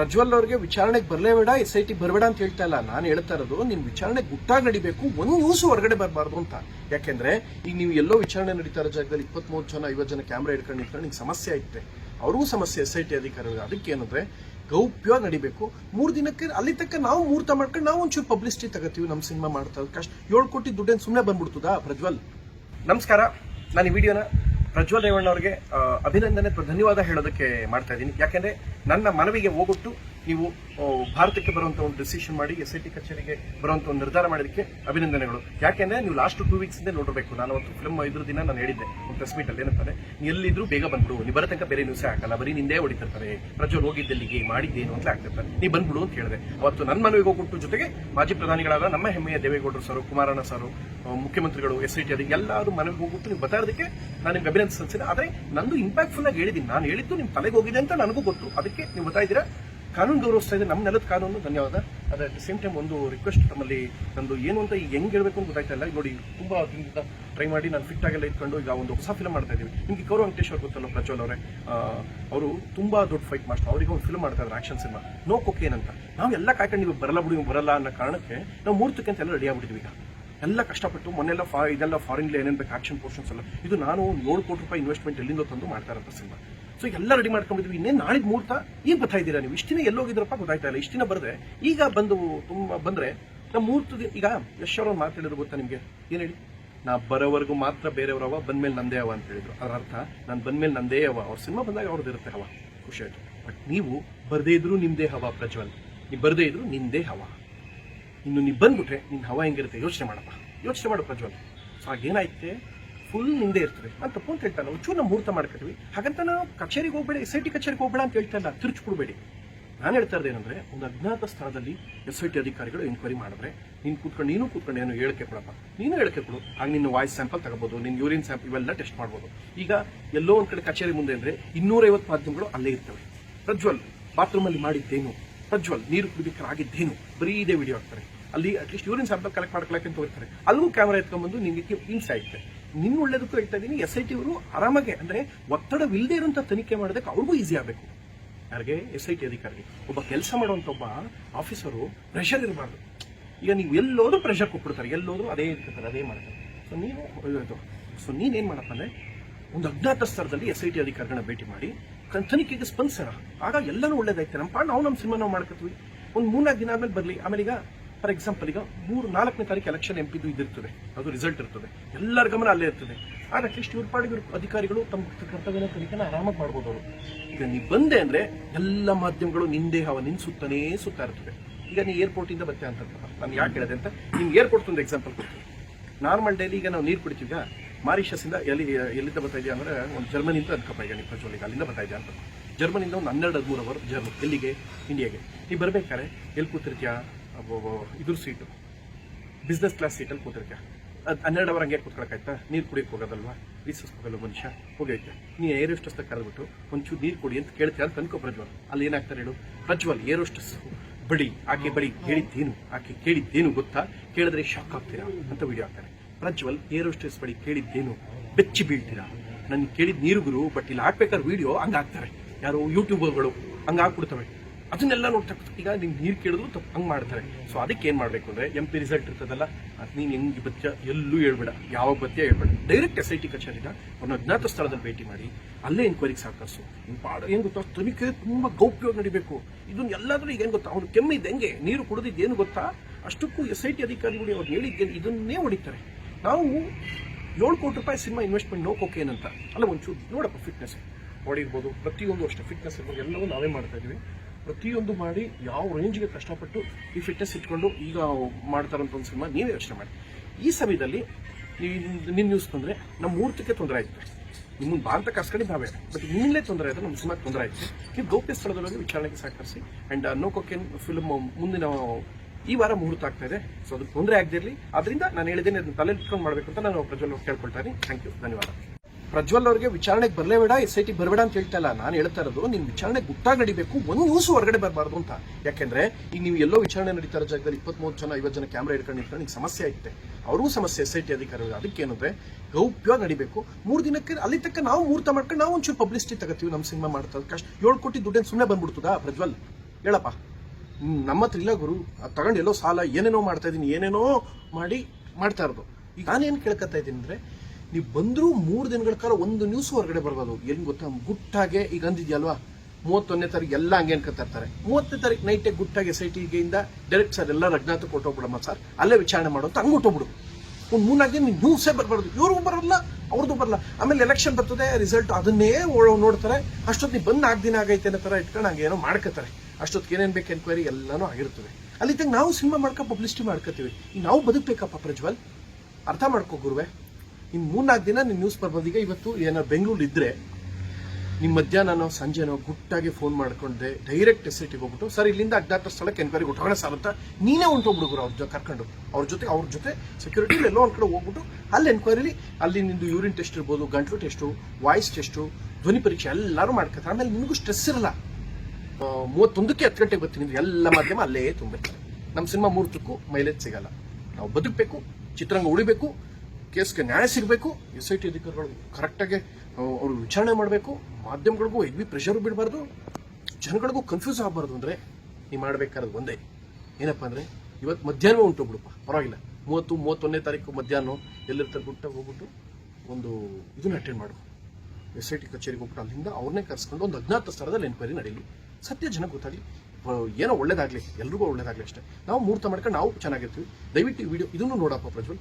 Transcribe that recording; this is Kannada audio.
ಪ್ರಜ್ವಲ್ ಅವ್ರಿಗೆ ವಿಚಾರಣೆಗೆ ಬರಲೇಬೇಡ ಎಸ್ ಐ ಟಿ ಬರಬೇಡ ಅಂತ ಹೇಳ್ತಾ ಇಲ್ಲ. ನಾನು ಹೇಳ್ತಾ ಇರೋದು ನಿಮ್ ವಿಚಾರಣೆ ಗುಟ್ಟಾಗಿ ನಡಿಬೇಕು, ಒಂದು ನ್ಯೂಸ್ ಹೊರಗಡೆ ಬರಬಾರ್ದು ಅಂತ. ಯಾಕೆಂದ್ರೆ, ಈಗ ನೀವು ಎಲ್ಲೋ ವಿಚಾರಣೆ ನಡೀತಾ ಇರೋ ಜಾಗದಲ್ಲಿ ಇಪ್ಪತ್ಮೂರು ಜನ, ಐವತ್ತು ಜನ ಕ್ಯಾಮ್ರಾ ಇಟ್ಕೊಂಡು ನಿಂತ್ಕೊಂಡು ನಿಂಗೆ ಸಮಸ್ಯೆ ಐತೆ. ಅವ್ರಿಗೂ ಸಮಸ್ಯೆ ಎಸ್ ಐ ಟಿ ಅಧಿಕಾರಿಗಳು ಅದಕ್ಕೆ ಏನಂದ್ರೆ, ಗೌಪ್ಯವಾಗಿ ನಡಿಬೇಕು. ಮೂರು ದಿನಕ್ಕೆ, ಅಲ್ಲಿ ತಕ್ಕ ನಾವು ಮೂರ್ತ ಮಾಡ್ಕೊಂಡು ನಾವು ಒಂಚೂರು ಪಬ್ಲಿಸಿಟಿ ತಗೋತೀವಿ ನಮ್ಮ ಸಿನಿಮಾ ಮಾಡ್ತಾ ಕಷ್ಟ ಏಳು ಕೋಟಿ ದುಡ್ಡೇನು ಸುಮ್ಮನೆ ಬಂದ್ಬಿಡ್ತದಾ ಪ್ರಜ್ವಲ್? ನಮಸ್ಕಾರ. ನಾನು ಈ ವಿಡಿಯೋನ ಪ್ರಜ್ವಲ್ ರೇವಣ್ಣ ಅವರಿಗೆ ಅಭಿನಂದನೆ ಧನ್ಯವಾದ ಹೇಳೋದಕ್ಕೆ ಮಾಡ್ತಾ ಇದ್ದೀನಿ. ಯಾಕೆಂದ್ರೆ ನನ್ನ ಮನವಿಗೆ ಹೋಗೊಟ್ಟು ನೀವು ಭಾರತಕ್ಕೆ ಬರುವಂತ ಒಂದು ಡಿಸಿಷನ್ ಮಾಡಿ ಎಸ್ ಐ ಟಿ ಕಚೇರಿಗೆ ಬರುವಂತ ಒಂದು ನಿರ್ಧಾರ ಮಾಡಿದಕ್ಕೆ ಅಭಿನಂದನೆಗಳು. ಯಾಕೆಂದರೆ ನೀವು ಲಾಸ್ಟ್ ಟೂ ವೀಕ್ಸ್ ಇಂದ ನೋಡಬೇಕು. ನಾನು ಅವತ್ತು ಫಿಲ್ಮ್ ಐದು ದಿನ ನಾನು ಹೇಳಿದ್ದೆ, ಒಂದು ಪ್ರೆಸ್ ಮೀಟ್ ಅಲ್ಲಿ ಏನಂತಾರೆ ಎಲ್ಲಿದ್ರು ಬೇಗ ಬಂದ್ಬಿಡು. ನೀವು ಬರೋ ತನಕ ಬೇರೆ ನ್ಯೂಸೇ ಹಾಕಲ್ಲ. ಬರೀ ನಿಂದೇ ಹೊಡಿತಿರ್ತಾರೆ. ಪ್ರಜ್ವಲ್ ಹೋಗಿದ್ದಲ್ಲಿಗೆ ಮಾಡಿದ್ದೇನು? ಅಂತ ಆಗ್ತಿರ್ತಾರೆ. ನೀವು ಬಂದ್ಬಿಡು ಅಂತ ಹೇಳಿದೆ. ಅವತ್ತು ನನ್ನ ಮನವಿಗೆ ಹೋಗ್ಬಿಟ್ಟು ಜೊತೆಗೆ ಮಾಜಿ ಪ್ರಧಾನಿಗಳಾದ ನಮ್ಮ ಹೆಮ್ಮೆಯ ದೇವೇಗೌಡರು ಸರ್, ಕುಮಾರಣ್ಣ ಸರ್ ಮುಖ್ಯಮಂತ್ರಿಗಳು ಎಸ್ ಐ ಟಿ ಅದಕ್ಕೆ ಎಲ್ಲರೂ ಮನವಿಗೆ ಹೋಗ್ಬಿಟ್ಟು ನೀವು ಬತಾಡೋದಕ್ಕೆ ನಾನು ನಿಮ್ಗೆ ಅಭಿನಂದಿಸಿದೆ ಆದರೆ ನಂದು ಇಂಪ್ಯಾಕ್ಟ್ಫುಲ್ ಆಗಿ ಹೇಳಿದ್ದೀನಿ. ನಾನು ಹೇಳಿದ್ದು ನಿಮ್ ತಲೆಗೆ ಹೋಗಿದೆ ಅಂತ ನನಗೂ ಗೊತ್ತು. ಅದಕ್ಕೆ ನೀವು ಬತ್ತಾ ಕಾನೂನು ಗೌರವಿಸ್ತಾ ಇದೆ ನಮ್ಮ ನೆಲದ ಕಾನೂನು ಧನ್ಯವಾದ. ಅಟ್ ದ ಸೇಮ್ ಟೈಮ್ ಒಂದು ರಿಕ್ವೆಸ್ಟ್ ನಮ್ಮಲ್ಲಿ ನಂದು ಏನು ಅಂತ ಈಗ ಹೆಂಗೆ ಹೇಳಬೇಕು ಅಂತ ಗೊತ್ತಾಯ್ತಾ ಇಲ್ಲ. ನೋಡಿ, ತುಂಬ ದಿನದಿಂದ ಟ್ರೈ ಮಾಡಿ ನಾನು ಫಿಟ್ ಆಗಲ್ಲ ಇಟ್ಕೊಂಡು ಈಗ ಒಂದು ಹೊಸ ಫಿಲ್ಮ್ ಮಾಡ್ತಾ ಇದ್ದೀವಿ. ನಿಮಗೆ ಕೌರವ್ ವೆಂಕಟೇಶ್ ಅವ್ರು ಗೊತ್ತಲ್ಲ ಪ್ರಜ್ವಲ್ ಅವರೇ? ಅವರು ತುಂಬ ದೊಡ್ಡ ಫೈಟ್ ಮಾಡ್ತಾರೆ ಅವರಿಗೆ ಒಂದು ಫಿಲ್ಮ್ ಮಾಡ್ತಾ ಇದ್ದಾರೆ ಆಕ್ಷನ್ ಸಿನಿಮಾ ನೋ ಕೊಕೇನ್ ಅಂತ. ನಾವು ಎಲ್ಲ ಕಾಯ್ಕೊಂಡು ನೀವು ಬರಲ್ಲ ಬಿಡಿ, ಬರಲ್ಲ ಅನ್ನೋ ಕಾರಣಕ್ಕೆ ನಾವು ಮೂರ್ತಕ್ಕೆ ಅಂತ ಎಲ್ಲ ರೆಡಿ ಆಗ್ಬಿಟ್ಟಿದ್ವಿ ಈಗ. ಎಲ್ಲ ಕಷ್ಟಪಟ್ಟು ಮೊನ್ನೆಲ್ಲ ಫಾ, ಇದೆಲ್ಲ ಫಾರಿನ್ಲಿ ಏನೇನು ಬೇಕು ಆಕ್ಷನ್ ಪೋರ್ಷನ್ಸ್ ಎಲ್ಲ. ಇದು ನಾನು ಏಳು ಕೋಟಿ ರೂಪಾಯಿ ಇನ್ವೆಸ್ಟ್ಮೆಂಟ್ ಎಲ್ಲಿಂದ ತಂದು ಮಾಡ್ತಾ ಇರೋಂಥ ಸಿನಿಮಾ ಸೊ ಎಲ್ಲ ರೆಡಿ ಮಾಡ್ಕೊಂಡಿದ್ವಿ ಇನ್ನೇ ನಾಳೆ ಮುಹೂರ್ತ? ಈಗ ಇದ್ದೀರಾ ನೀವು? ಇಷ್ಟಿನ ಎಲ್ಲೋಗಿದ್ರಪ್ಪ ಗೊತ್ತಾಯ್ತಾ ಇಲ್ಲ. ಇಷ್ಟಿನ ಬರದೆ ಈಗ ಬಂದು ತುಂಬ ಬಂದ್ರೆ ನಮ್ಮ ಮುಹೂರ್ತದ ಈಗ ಯಶ್ ಅವ್ರ ಮಾತಾಡಿದ್ರು ಗೊತ್ತಾ ನಿಮಗೆ? ಏನು ಹೇಳಿ? ನಾ ಬರೋವರೆಗೂ ಮಾತ್ರ ಬೇರೆಯವರವ ಬಂದ್ಮೇಲೆ ನಂದೇ ಅವ ಅಂತ ಹೇಳಿದ್ರು. ಅದರ ಅರ್ಥ, ನಾನು ಬಂದ್ಮೇಲೆ ನಂದೇ ಅವ ಅವ್ರ ಸಿನಿಮಾ ಬಂದಾಗ ಅವ್ರದ್ದು ಇರುತ್ತೆ ಹವ. ಖುಷಿ ಆಯ್ತು. ಬಟ್ ನೀವು ಬರದೇ ಇದ್ರು ನಿಮ್ದೇ ಹವ, ಪ್ರಜ್ವಲ್. ನೀವು ಬರದೇ ಇದ್ರು ನಿಮ್ದೇ ಹವ. ಇನ್ನು ನೀವು ಬಂದ್ಬಿಟ್ರೆ ನಿನ್ನ ಹವ ಹೆಂಗಿರುತ್ತೆ? ಯೋಚನೆ ಮಾಡಪ್ಪ. ಯೋಚನೆ ಮಾಡು ಪ್ರಜ್ವಲ್. ಸೊ ಆಗೇನಾಯ್ತೆ ಫುಲ್ ನಿಂದೆ ಇರ್ತದೆ. ನಾನು ತಪ್ಪು ಅಂತ ಹೇಳ್ತಾನೆ ಒಂಚೂರು ನಮ್ಮ ಮುಹೂರ್ತ ಮಾಡ್ಕೊತೀವಿ. ಹಾಗಂತ ನಾವು ಕಚೇರಿಗೆ ಹೋಗ್ಬೇಡಿ ಎಸ್ ಐ ಟಿ ಕಚೇರಿಗೆ ಹೋಗ್ಬೇಡ ಅಂತ ಹೇಳ್ತಾ ಇಲ್ಲ. ತಿರುಚ್ಕೊಡ್ಬೇಡಿ. ನಾನು ಹೇಳ್ತಾ ಏನಂದ್ರೆ, ಒಂದು ಅಜ್ಞಾತ ಸ್ಥಳದಲ್ಲಿ ಎಸ್ ಐ ಟಿ ಅಧಿಕಾರಿಗಳು ಎನ್ಕ್ವೈರಿ ಮಾಡಿದ್ರೆ, ನೀನು ಕೂತ್ಕೊಂಡು ನೀನು ಕೂತ್ಕೊಂಡು ಏನು ಹೇಳಿಕೆ ಕೊಡಪ್ಪ. ನೀನು ಹೇಳಿಕೆ ಕೊಡು. ಹಾಗೆ ನಿನ್ನ ವಾಯ್ಸ್ ಸ್ಯಾಂಪಲ್ ತಗೋಬೋದು ನಿನ್ನ ಯೂರಿನ್ ಸ್ಯಾಂಪಲ್ ಇವೆಲ್ಲ ಟೆಸ್ಟ್ ಮಾಡ್ಬೋದು. ಈಗ ಎಲ್ಲೋ ಒಂದ್ ಕಡೆ ಕಚೇರಿ ಮುಂದೆ ಅಂದರೆ ಇನ್ನೂರೈವತ್ತು ಮಾಧ್ಯಮಗಳು ಅಲ್ಲೇ ಇರ್ತವೆ. ಪ್ರಜ್ವಲ್ ಬಾತ್ರೂಮ್ ಅಲ್ಲಿ ಮಾಡಿದ್ದೇನು? ಪ್ರಜ್ವಲ್, ನೀರು ಕುಡಿಬೇಕಾದ್ರೆ ಆಗಿದ್ದೇನು? ಬರೀ ಇದೇ ವಿಡಿಯೋ ಹಾಕ್ತಾರೆ. ಅಲ್ಲಿ ಅಟ್ಲೀಸ್ಟ್ ಯೂರಿನ್ ಸ್ಯಾಂಪಲ್ ಕಲೆಕ್ಟ್ ಮಾಡ್ಕೊಳಕ್ಕೆ ಅಂತ ಹೋಗ್ತಾರೆ. ಅಲ್ಲೂ ಕ್ಯಾಮರಾ ಎತ್ಕೊಂಡ್ಬಂದು ನಿಮಗೆ ಹಿಂಸೆ ಆಯ್ತೆ ನಿನ್ನ ಒಳ್ಳೇದಕ್ಕೂ ಹೇಳ್ತಾ ಇದ್ದೀನಿ ಎಸ್ ಐ ಟಿ ಅವರು ಆರಾಮಾಗೆ, ಅಂದ್ರೆ ಒತ್ತಡವಿಲ್ಲದೆ ಇರುವಂತ ತನಿಖೆ ಮಾಡೋದಕ್ಕೆ ಅವ್ರಿಗೂ ಈಸಿ ಆಗಬೇಕು. ಯಾರಿಗೆ? ಎಸ್ ಐ ಟಿ ಅಧಿಕಾರಿಗೆ. ಒಬ್ಬ ಕೆಲಸ ಮಾಡುವಂತ ಒಬ್ಬ ಆಫೀಸರು ಪ್ರೆಷರ್ ಇರಬಾರ್ದು. ಈಗ ನೀವು ಎಲ್ಲೋದ್ರೂ ಪ್ರೆಷರ್ ಕೊಟ್ಬಿಡ್ತಾರೆ, ಎಲ್ಲೋದ್ರೂ ಅದೇ ಇರ್ತಾರೆ, ಅದೇ ಮಾಡ್ತಾರೆ. ಸೊ ನೀನು ಇದು ಸೊ ನೀನೇನು ಮಾಡಪ್ಪ ಅಂದ್ರೆ, ಒಂದು ಅಜ್ಞಾತ ಸ್ಥಳದಲ್ಲಿ ಎಸ್ ಐ ಟಿ ಅಧಿಕಾರಿಗಳನ್ನ ಭೇಟಿ ಮಾಡಿ ತನ್ ತನಿಖೆಗೆ ಸ್ಪಂದಿಸೋಣ ಆಗ ಎಲ್ಲನೂ ಒಳ್ಳೇದಾಯ್ತು. ನಮ್ಮ ಪಾಡ್, ನಾವು ನಮ್ಮ ಸಿನಿಮಾ ನಾವು ಮಾಡ್ಕೊತೀವಿ ಒಂದು ಮೂರ್ನಾಲ್ಕು ದಿನ ಆದಮೇಲೆ ಬರಲಿ. ಆಮೇಲೆ ಈಗ ಫಾರ್ ಎಕ್ಸಾಂಪಲ್ ಈಗ ಮೂರು, ನಾಲ್ಕನೇ ತಾರೀಕು ಎಲೆಕ್ಷನ್ ಎಂ ಪಿದು ಇದಿರ್ತದೆ. ಅದು ರಿಸಲ್ಟ್ ಇರ್ತದೆ. ಎಲ್ಲರ ಗಮನ ಅಲ್ಲೇ ಇರ್ತದೆ. ಆಗ ಅಟ್ಲೀಸ್ಟ್ ಇವ್ರ ಪಾಡಿಗೆ ಅಧಿಕಾರಿಗಳು ತಮ್ಮ ಕರ್ತವ್ಯನ ತನಿಖೆನ ಆರಾಮಾಗಿ ಮಾಡ್ಬೋದು ಅವರು. ಈಗ ನೀ ಬಂದೆ ಅಂದರೆ ಎಲ್ಲ ಮಾಧ್ಯಮಗಳು ನಿಂದೇ ಹವ ನಿನ್ ಸುತ್ತಾ ಇರ್ತದೆ. ಈಗ ನೀ ಏರ್ಪೋರ್ಟಿಂದ ಬತ್ತೆ ಅಂತ ನಾನು ಯಾಕೆ ಹೇಳಿದೆ ಅಂತ ನಿಮ್ಗೆ ಏರ್ಪೋರ್ಟ್ ಒಂದು ಎಕ್ಸಾಂಪಲ್ ಕೊಡ್ತೀನಿ. ನಾರ್ಮಲ್ ಡೈಲಿ ಈಗ ನಾವು ನೀರು ಕುಡಿತೀವಿ ಮಾರಿಷಸ್ ಇಂದ ಎಲ್ಲಿ, ಎಲ್ಲಿಂದ ಬರ್ತಾ ಇದೆಯಾ ಅಂದ್ರೆ ಒಂದು ಜರ್ಮನಿಯಿಂದ ಅನ್ಕಪ್ಪ ಈಗ ನಿಮ್ಮ ಪ್ರಜ್ವಲಿಗೆ ಅಲ್ಲಿಂದ ಬರ್ತಾ ಇದೆಯಾ ಅಂತ. ಜರ್ಮನಿಯಿಂದ ಒಂದು ಹನ್ನೆರಡು ಹದಿಮೂರು ಅವರ್ ಜರ್ಮನ್ ಎಲ್ಲಿಗೆ? ಇಂಡಿಯಾಗೆ ನೀವು ಬರಬೇಕಾರೆ ಎಲ್ಲಿ ಕೂತಿರ್ತೀಯಾ? ಇದ್ರ ಸೀಟು ಬಿಸ್ನೆಸ್ ಕ್ಲಾಸ್ ಸೀಟಲ್ಲಿ ಕೂತಿರ್ತೀಯ. ಅದು ಹನ್ನೆರಡು ಅವರ್ ಹಂಗೆ ಕೂತ್ಕೊಳಕಾಯ್ತಾ ನೀರು ಕುಡಿಯೋಕೆ ಹೋಗೋದಲ್ವಾ? ರೀಸಸ್ ಹೋಗಲ್ಲ ಮನುಷ್ಯ ಹೋಗೈತೆ ನೀ ಏರ್ ಹೋಸ್ಟಸ್ ಕರೆದ್ಬಿಟ್ಟು ಒಂಚೂರು ನೀರು ಕುಡಿ ಅಂತ ಕೇಳ್ತೀಯ ಅಂತ ಅನ್ಕೋ ಪ್ರಜ್ವಲ್ ಅಲ್ಲಿ ಏನಾಗ್ತಾರೆ ಹೇಳು ಪ್ರಜ್ವಲ್ ಏರ್ ಹೋಸ್ಟಸ್ ಬಡಿ ಆಕೆ ಬಳಿ ಕೇಳಿದ್ದೇನು ಆಕೆ ಕೇಳಿದ್ದೇನು ಗೊತ್ತಾ ಕೇಳಿದ್ರೆ ಶಾಕ್ ಆಗ್ತೀರಾ ಅಂತ ವಿಡಿಯೋ ಹಾಕ್ತಾರೆ ಪ್ರಜ್ವಲ್ ಏರ್ ಹೋಸ್ಟಸ್ ಬಡಿ ಕೇಳಿದ್ದೇನು ಬೆಚ್ಚಿ ಬೀಳ್ತೀರಾ ನಾನು ಕೇಳಿದ ನೀರು ಗುರು ಬಟ್ ಇಲ್ಲಿ ಹಾಕ್ಬೇಕಾದ್ರೆ ವಿಡಿಯೋ ಹಂಗಾಗ್ತಾರೆ ಯಾರು ಯೂಟ್ಯೂಬರ್ಗಳು ಹಂಗೆ ಹಾಕ್ಬಿಡ್ತವೆ ಅದನ್ನೆಲ್ಲ ನೋಡ್ತಾ ಈಗ ನಿಮ್ಗೆ ನೀರು ಕೇಳಿದ್ರು ತಪ್ಪು. ಹಂಗೆ ಮಾಡ್ತಾರೆ. ಸೊ ಅದಕ್ಕೆ ಏನು ಮಾಡಬೇಕು ಅಂದರೆ ಎಂ ಪಿ ರಿಸಲ್ಟ್ ಇರ್ತದಲ್ಲ, ಅದು ನೀನು ಹೆಂಗೆ ಬತ್ಯ ಎಲ್ಲೂ ಹೇಳ್ಬೇಡ. ಯಾವಾಗ ಬತ್ಯ ಹೇಳ್ಬೇಡ. ಡೈರೆಕ್ಟ್ ಎಸ್ ಐ ಟಿ ಕಚೇರಿನ ಒಂದು ಅಜ್ಞಾತ ಸ್ಥಳದಲ್ಲಿ ಭೇಟಿ ಮಾಡಿ, ಅಲ್ಲೇ ಎನ್ಕ್ವೈರಿಗೆ ಸಾಕರ್ಸು ಪಾಡು ಏನು ಗೊತ್ತಾ? ತನಿಖೆ ತುಂಬ ಗೌಪ್ಯವಾಗಿ ನಡಿಬೇಕು. ಇದನ್ನ ಎಲ್ಲಾದರೂ ಈಗ ಏನು ಗೊತ್ತಾ? ಅವ್ನು ಕೆಮ್ಮಿದ್ದ ಹೆಂಗೆ? ನೀರು ಕುಡಿದಿದ್ದು ಏನು ಗೊತ್ತಾ? ಅಷ್ಟಕ್ಕೂ ಎಸ್ ಐ ಟಿ ಅಧಿಕಾರಿಗಳು ಅವ್ರು ಹೇಳಿದ್ದೆ ಇದನ್ನೇ ಹೊಡಿತಾರೆ. ನಾವು ಏಳು ಕೋಟಿ ರೂಪಾಯಿ ಸಿನಿಮಾ ಇನ್ವೆಸ್ಟ್ಮೆಂಟ್ ನೋಕೋಕೆ ಏನಂತ ಅಲ್ಲ ಒಂಚೂರು ನೋಡಪ್ಪ ಫಿಟ್ನೆಸ್ ಹೊಡಿರ್ಬೋದು ಪ್ರತಿಯೊಂದು ಅಷ್ಟೇ. ಫಿಟ್ನೆಸ್ ಇರ್ಬೋದು ಎಲ್ಲವೂ ನಾವೇ ಮಾಡ್ತಾ ಇದೀವಿ. ಪ್ರತಿಯೊಂದು ಮಾಡಿ ಯಾವ ರೇಂಜ್ಗೆ ಕಷ್ಟಪಟ್ಟು ಈ ಫಿಟ್ನೆಸ್ ಇಟ್ಕೊಂಡು ಈಗ ಮಾಡ್ತಾರಂತ ಒಂದು ಸಿನಿಮಾ ನೀವೇ ಯೋಚನೆ ಮಾಡಿ. ಈ ಸಮಯದಲ್ಲಿ ನಿನ್ನ ನ್ಯೂಸ್ ಬಂದರೆ ನಮ್ಮ ಮೂರ್ತಕ್ಕೆ ತೊಂದರೆ ಆಯ್ತು. ನಿಮ್ಮನ್ನು ಭಾರತ ಅಂತ ಭಾವೆ. ಬಟ್ ನಿಮ್ಮಲ್ಲೇ ತೊಂದರೆ ಆಯಿತು, ನಮ್ಮ ಸಿನಿಮಾಗೆ ತೊಂದರೆ ಆಯ್ತು. ನೀವು ಗೌಪ್ಯ ಸ್ಥಳದಲ್ಲಿ ವಿಚಾರಣೆಗೆ ಸಹಕರಿಸಿ ಆ್ಯಂಡ್ ನೋ ಕೊಕೆನ್ ಫಿಲ್ಮ್ ಮುಂದಿನ ಈ ವಾರ ಮುಹೂರ್ತ ಆಗ್ತಾ ಇದೆ. ಸೊ ಅದಕ್ಕೆ ತೊಂದರೆ ಆಗದಿರಲಿ ಅದರಿಂದ ನಾನು ಹೇಳಿದ್ದೇನೆ, ಅದನ್ನ ತಲೆ ಇಟ್ಕೊಂಡು ಮಾಡಬೇಕು ಅಂತ ನಾನು ಪ್ರಜ್ವಲ್ ಇದ್ದೀನಿ. ಥ್ಯಾಂಕ್ ಯು ಧನ್ಯವಾದ. ಪ್ರಜ್ವಲ್ ಅವರಿಗೆ ವಿಚಾರಣೆಗೆ ಬರಲೇಬೇಡ ಎಸ್ ಐ ಟಿ ಬರಬೇಡ ಅಂತ ಹೇಳ್ತಾ ಇಲ್ಲ. ನಾನು ಹೇಳ್ತಾ ಇರೋದು, ನಿನ್ ವಿಚಾರಣೆ ಗುಟ್ಟಾಗಿ ನಡಿಬೇಕು, ಒಂದು ನ್ಯೂಸ್ ಹೊರಗಡೆ ಬರಬಾರ್ದು ಅಂತ. ಯಾಕೆಂದ್ರೆ, ಈಗ ನೀವು ಎಲ್ಲೋ ವಿಚಾರಣೆ ನಡೀತಾ ಇರೋ ಜಾಗದಲ್ಲಿ ಇಪ್ಪತ್ಮೂರು ಜನ, ಐವತ್ತು ಜನ ಕ್ಯಾಮ್ರಾ ಹಿಡ್ಕೊಂಡು ನಿಂತ್ಕೊಂಡು ನಿಮ್ಗೆ ಸಮಸ್ಯೆ ಆಗುತ್ತೆ ಅವ್ರಿಗೂ ಸಮಸ್ಯೆ ಎಸ್ ಐ ಟಿ ಅಧಿಕಾರಿಗಳು. ಅದಕ್ಕೆ ಏನಂದ್ರೆ, ಗೌಪ್ಯವಾಗಿ ನಡಿಬೇಕು. ಮೂರು ದಿನಕ್ಕೆ, ಅಲ್ಲಿ ತಕ್ಕ ನಾವು ಮೂರ್ತ ಮಾಡ್ಕೊಂಡು ನಾವು ಒಂಚೂರು ಪಬ್ಲಿಸಿಟಿ ತಗೋತೀವಿ ನಮ್ಮ ಸಿನಿಮಾ ಮಾಡ್ತಾ ಕಷ್ಟ, ಏಳು ಕೋಟಿ ದುಡ್ಡೇನು ಸುಮ್ಮನೆ ಬಂದ್ಬಿಡ್ತದಾ ಪ್ರಜ್ವಲ್? ಹೇಳಪ್ಪ. ನಮ್ಮ ಹತ್ರ ಇಲ್ಲ ಗುರು ತಗೊಂಡು ಎಲ್ಲೋ ಸಾಲ, ಏನೇನೋ ಮಾಡ್ತಾ ಇದ್ದೀನಿ ಏನೇನೋ ಮಾಡಿ, ಮಾಡ್ತಾ ಇರೋದು. ಈಗ ನಾನೇನು ಕೇಳ್ಕೊತಾ ಇದ್ದೀನಿ ಅಂದ್ರೆ ನೀವು ಬಂದರೂ ಮೂರು ದಿನಗಳ ಕಾಲ ಒಂದು ನ್ಯೂಸ್ ಹೊರಗಡೆ ಬರ್ಬೋದು. ಎಲ್ಲಿ ಗೊತ್ತಾ? ಗುಟ್ಟಾಗೆ ಈಗ ಅಂದಿದ್ಯಲ್ವಾ ಮೂವತ್ತೊಂದನೇ ತಾರೀಕು ಎಲ್ಲ ಹಂಗೆ ಅನ್ಕೊತಾ ಮೂವತ್ತನೇ ತಾರೀಕು ನೈಟೇ ಗುಟ್ಟಾಗಿ ಎಸ್ ಐ ಟಿಗೆಯಿಂದ ಡೈರೆಕ್ಟ್ ಸರ್ ಎಲ್ಲ ರಜ್ಞಾತ ಕೊಟ್ಟೋಗ್ಬಿಡಮ್ಮ ಸರ್ ಅಲ್ಲೇ ವಿಚಾರಣೆ ಮಾಡೋ ಅಂತ ಹಂಗೆ ಹೊಟ್ಟೋಗ್ಬಿಡು ಒಂದು ಮೂರ್ನಾಲ್ಕು ದಿನ ನ್ಯೂಸೇ ಬರಬಾರ್ದು. ಇವ್ರಿಗೂ ಬರಲ್ಲ ಅವ್ರದ್ದು ಬರಲ್ಲ. ಆಮೇಲೆ ಎಲೆಕ್ಷನ್ ಬರ್ತದೆ ರಿಸಲ್ಟ್ ಅದನ್ನೇ ನೋಡ್ತಾರೆ. ಅಷ್ಟೊತ್ತು ನೀವು ಬಂದು ನಾಲ್ಕು ದಿನ ಆಗೈತೆ ಅನ್ನೋ ಥರ ಇಟ್ಕೊಂಡು ಹಂಗೆ ಏನೋ ಮಾಡ್ಕೋತಾರೆ ಅಷ್ಟೊತ್ತಿಗೆ ಏನೇನು ಬೇಕು ಎನ್ಕ್ವೈರಿ ಎಲ್ಲನೂ ಆಗಿರ್ತದೆ ಅಲ್ಲಿ ನಾವು ಸಿನಿಮಾ ಮಾಡ್ಕೊ ಪಬ್ಲಿಸಿಟಿ ಮಾಡ್ಕೋತೀವಿ ಈಗ ನಾವು ಬದುಕಬೇಕಪ್ಪ ಪ್ರಜ್ವಲ್. ಅರ್ಥ ಮಾಡ್ಕೋ ಗುರುವೆ. ಇನ್ನು ಮೂರ್ನಾಲ್ಕು ದಿನ ನೀನು ನ್ಯೂಸ್ ಬರ್ಬೋದೀಗ ಇವತ್ತು ಏನೋ ಬೆಂಗಳೂರು ಇದ್ರೆ ನಿಮ್ಮ ಮಧ್ಯಾಹ್ನನೋ ಸಂಜೆನೋ ಗುಟ್ಟಾಗಿ ಫೋನ್ ಮಾಡ್ಕೊಂಡೆ ಡೈರೆಕ್ಟ್ ಎಸ್ ಹೋಗ್ಬಿಟ್ಟು, ಸರ್, ಇಲ್ಲಿಂದ ಅಜ್ಞಾತ ಸ್ಥಳಕ್ಕೆ ಎನ್ಕ್ವೈರಿ ಕೊಟ್ಟೋಣ ಸರ್ ಅಂತ ನೀನೇ ಹುಡುಗರು ಅವ್ರ ಜೊತೆ ಕರ್ಕೊಂಡು ಅವ್ರ ಜೊತೆ ಅವ್ರ ಜೊತೆ ಸೆಕ್ಯೂರಿಟಿ ಎಲ್ಲೋ ಒಂದು ಕಡೆ ಹೋಗ್ಬಿಟ್ಟು, ಅಲ್ಲಿ ಎನ್ಕ್ವೈರಿಲಿ ಅಲ್ಲಿ ನಿಂದು ಯೂರಿನ್ ಟೆಸ್ಟ್ ಇರ್ಬೋದು, ಗಂಟ್ಲು ಟೆಸ್ಟು ವಾಯ್ಸ್ ಟೆಸ್ಟು ಧ್ವನಿ ಪರೀಕ್ಷೆ ಎಲ್ಲರೂ ಮಾಡ್ಕೊತಾರೆ ಆಮೇಲೆ ನಿಮಗೂ ಸ್ಟ್ರೆಸ್ ಇರಲ್ಲ. ಮೂವತ್ತೊಂದಕ್ಕೆ ಹತ್ತು ಗಂಟೆಗೆ ಬರ್ತೀನಿ. ಎಲ್ಲ ಮಾಧ್ಯಮ ಅಲ್ಲೇ ತುಂಬಿರ್ತಾರೆ ನಮ್ಮ ಸಿನಿಮಾ ಮೂರ್ತಕ್ಕೂ ಮೈಲೇಜ್ ಸಿಗಲ್ಲ. ನಾವು ಬದುಕಬೇಕು, ಚಿತ್ರರಂಗ ಉಳಿಬೇಕು ಕೇಸ್ಗೆ ನ್ಯಾಯ ಸಿಗಬೇಕು ಎಸ್ ಐ ಟಿ ಅಧಿಕಾರಿಗಳು ಕರೆಕ್ಟಾಗಿ ಅವರು ವಿಚಾರಣೆ ಮಾಡಬೇಕು, ಮಾಧ್ಯಮಗಳಿಗೂ ಹೆವಿ ಪ್ರೆಷರ್ ಬಿಡಬಾರ್ದು, ಜನಗಳಿಗೂ ಕನ್ಫ್ಯೂಸ್ ಆಗಬಾರ್ದು ಅಂದರೆ ನೀವು ಮಾಡಬೇಕಾದ್ರೆ ಒಂದೇ. ಏನಪ್ಪ ಅಂದರೆ, ಇವತ್ತು ಮಧ್ಯಾಹ್ನ ಉಂಟು ಬಿಡಪ್ಪ ಪರವಾಗಿಲ್ಲ. ಮೂವತ್ತು, ಮೂವತ್ತೊಂದನೇ ತಾರೀಕು ಮಧ್ಯಾಹ್ನ ಎಲ್ಲಿರ್ತಾರೆ ಗುಟ್ಟ ಹೋಗ್ಬಿಟ್ಟು ಒಂದು ಇದನ್ನ ಅಟೆಂಡ್ ಮಾಡು ಎಸ್ ಐ ಟಿ ಕಚೇರಿಗೆ ಹೋಗ್ಬಿಟ್ಟು ಅಲ್ಲಿಂದ ಅವ್ರನ್ನೇ ಕರೆಸ್ಕೊಂಡು ಒಂದು ಅಜ್ಞಾತ ಸ್ಥಳದಲ್ಲಿ ಎನ್ಕ್ವೈರಿ ನಡೀಲಿ ಸತ್ಯ ಜನ ಗೊತ್ತಾಗಲಿ ಏನೋ ಒಳ್ಳೇದಾಗಲಿ, ಎಲ್ರಿಗೂ ಒಳ್ಳೇದಾಗಲಿ ಅಷ್ಟೇ. ನಾವು ಮುಹೂರ್ತ ಮಾಡ್ಕೊಂಡು ನಾವು ಚೆನ್ನಾಗಿರ್ತೀವಿ. ದಯವಿಟ್ಟು ಈ ವಿಡಿಯೋ ಇದನ್ನು ನೋಡಪ್ಪ ಪ್ರಜ್ವಲ್.